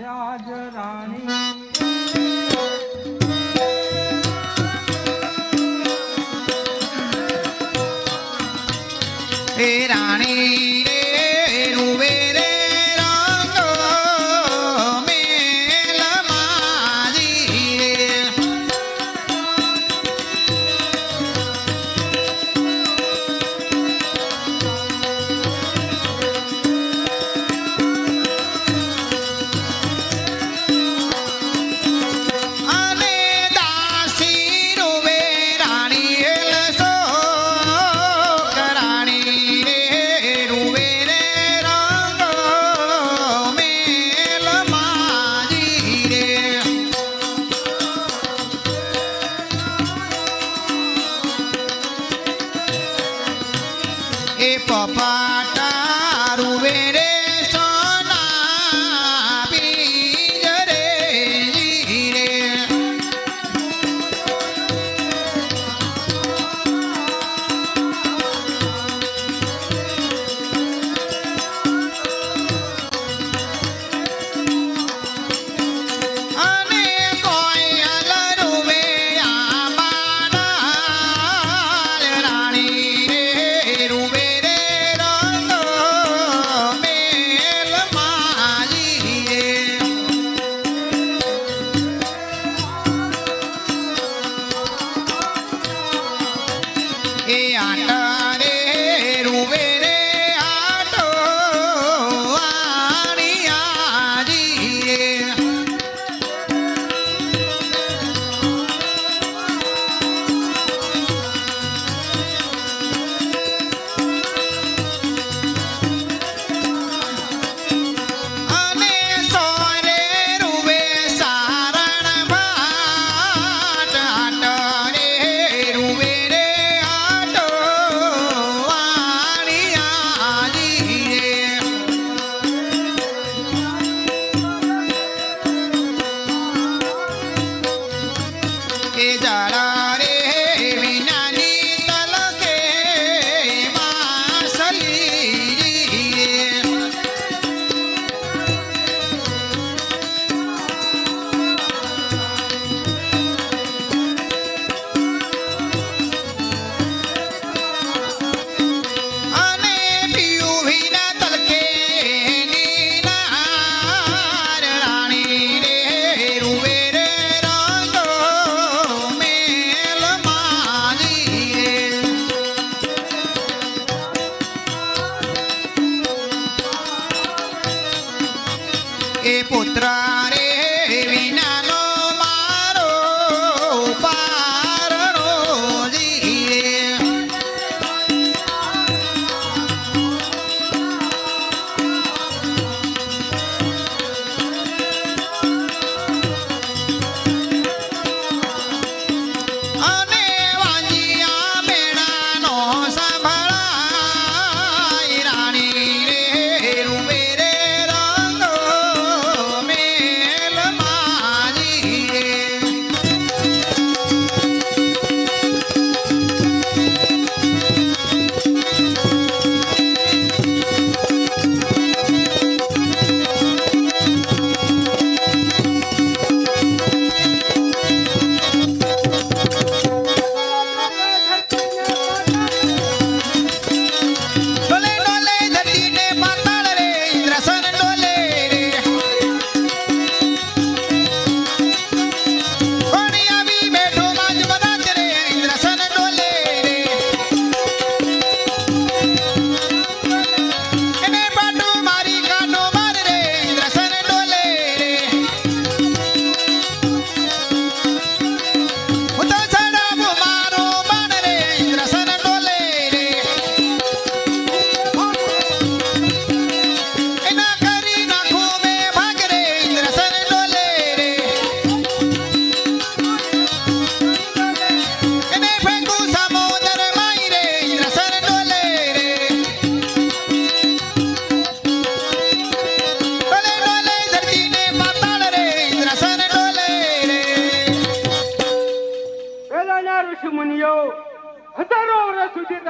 રાજ રાણી. એ પપાટા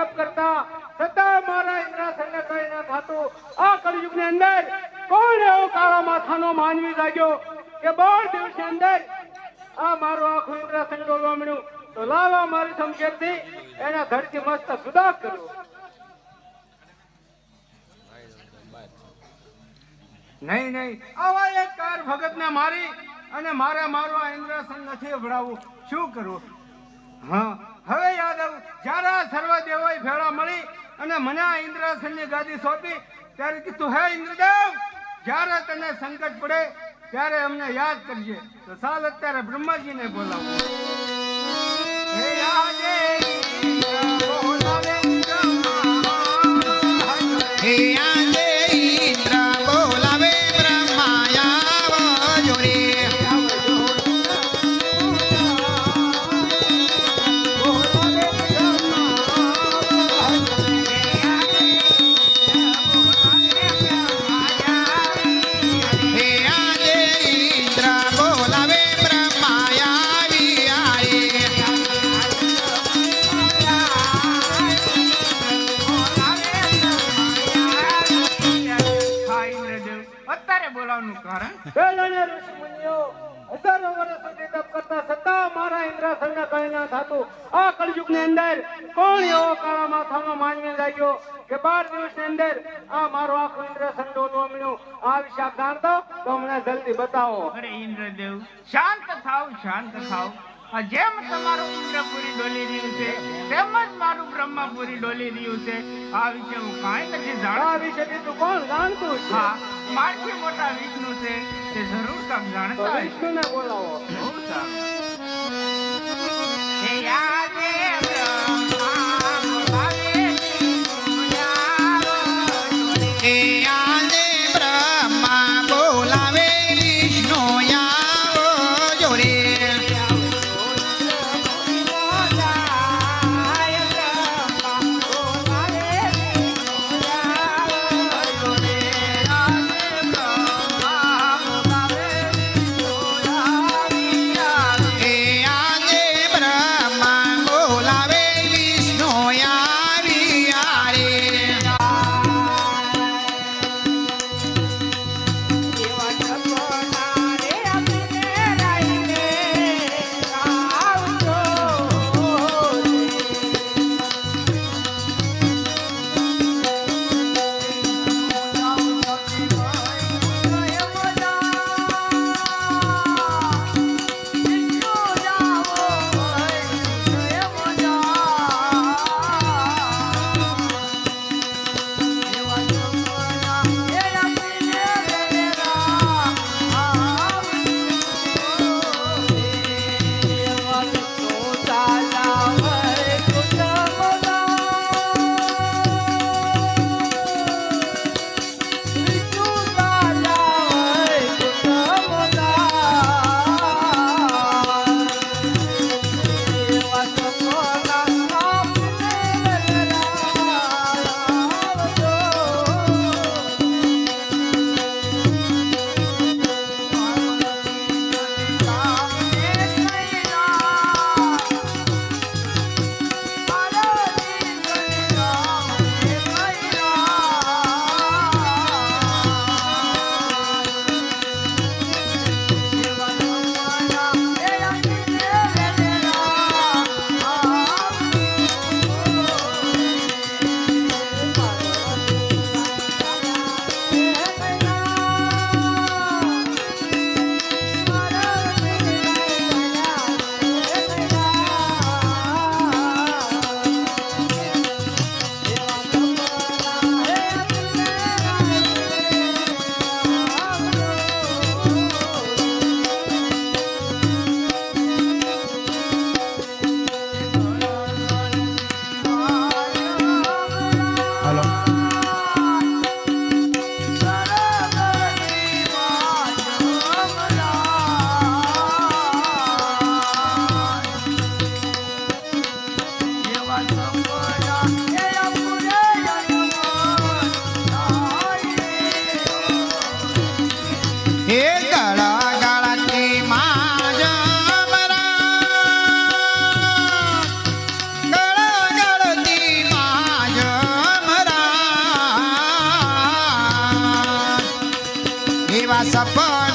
તપ કરતા છતાં મારા ઇન્દ્રાસનને કઈ ના થતું. આ કળિયુગની અંદર કોણ એવો કાળા માથાનો માનવી જાગ્યો કે બાર દિવસની અંદર આ મારું આખું ઇન્દ્રાસન ડોલવા મળ્યું તો લાવા મારી સમજેરથી એને ધરતી મસ્ત જુદા કર્યો નહીં નહીં, આવા એક કાર ભગતને મારી અને મારે મારું આ ઇન્દ્રાસન નથી અભડાવવું શું કરવું હા હવે યાદ આવ્યું જ્યારે સર્વ દેવોએ ભેળા મળી અને મને આ ઇન્દ્રાસનની ગાદી સોંપી, ત્યારે કીધું, હે ઇન્દ્રદેવ, જ્યારે તને સંકટ પડે, ત્યારે અમને યાદ કરજે. તો સાલ અત્યારે બ્રહ્માજીને બોલાવો. હે યાદે બોલાવવાનું કારણ? પહેલાના ઋષિમુનિઓ હજારો વર્ષ સુધી તપ કરતા છતાં મારા ઇન્દ્રાસનને કંઈ ના થતું. આ કળયુગની અંદર કોણ એવો કાળા માથાનો માનવી લાગ્યો કે બાર દિવસની અંદર આ મારો આખું ઇન્દ્રાસન ડોલવા મળ્યું? આ વિશે આપ જાણતો તો મને જલ્દી બતાવો. અરે ઇન્દ્રદેવ શાંત થાવ શાંત થાવ. આ જેમ તમારું ઇન્દ્રપુરી ડોલી રહ્યું છે તેમ જ મારું બ્રહ્માપુરી ડોલી રહ્યું છે. આ વિશે હું કાંઈ નથી આ જાણતો વિશે બીજું કોણ જાણતું હા. મારથી મોટા વિષ્ણુ છે તે જરૂર સમજાણ વિષ્ણુને બોલાવો બહુ સારું. માજ એવા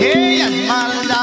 હે અજમાલ જાઓ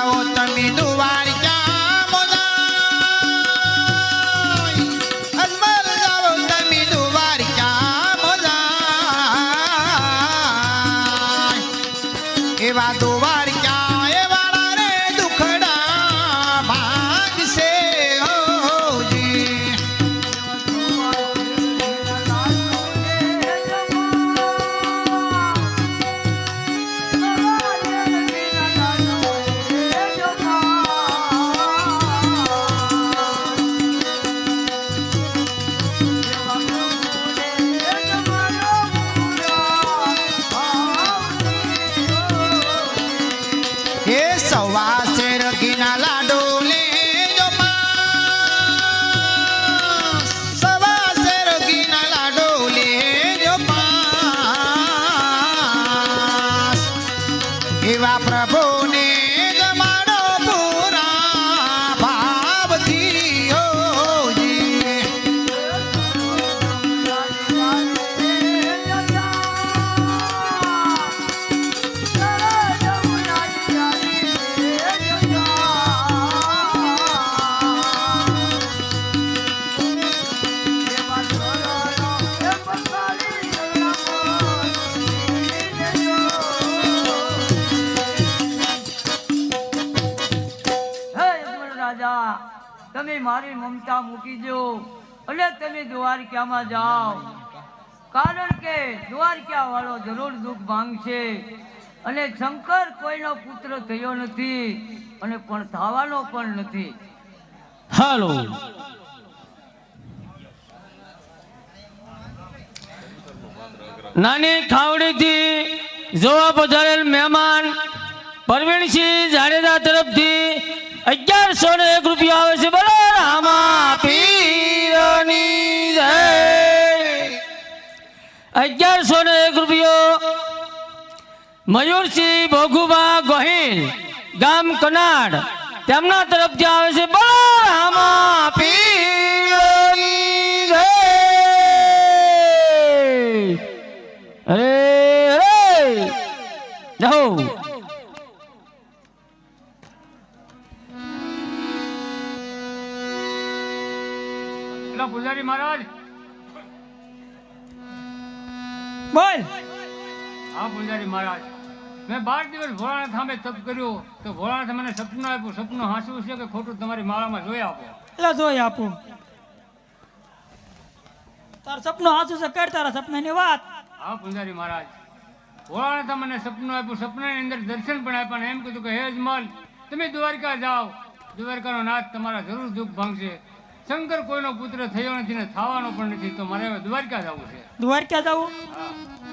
તમે મારી મમતા મૂકી દો. અને તમે દ્વારકામાં જાઓ. કારણ કે દ્વારકા વાળો જરૂર દુઃખ ભાંગશે અને શંકર કોઈનો પુત્ર થયો નથી અને પણ થવાનો પણ નથી. હાલો. નાની ખાવડીથી જોવા પધારેલ મહેમાન પરવીણસિંહ જાડેજા તરફથી અગિયારસો ને એક રૂપિયા આવે છે. બોલો, રામા પીરની જય. અગિયારસો ને એક રૂપિયો. મયુરસિંહ ભોગુબા ગોહિલ ગામ કનાડ, તેમના તરફથી આવે છે. બોલો, રામા બોલ. હા પૂજારી મહારાજ. મેં બાર દિવસ ભોળાનાથ સામે તપ કર્યું તો ભોળાના મને સપનું આપ્યું. સપનું હાંસવું છે કે ખોટું તમારી માળામાં જોઈ આપો. એટલે જોઈ આપું. તાર સપનું હાંસું છે કર તારા સપનાની વાત. હા પૂજારી મહારાજ. ભોળાનાથે મને સપનું આપ્યું સપનાની અંદર દર્શન પણ આપ્યા ને એમ કીધું કે હે અજમલ તમે દ્વારકા જાઓ. દ્વારકાનો નાથ તમારા જરૂર દુઃખ ભાંગશે. શંકર કોઈનો પુત્ર થયો નથી ને થવાનો પણ નથી તો મારે હવે દ્વારકા જવું છે. દ્વારકા જવું?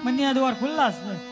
મંદિરના દ્વાર ખુલ્લા છે.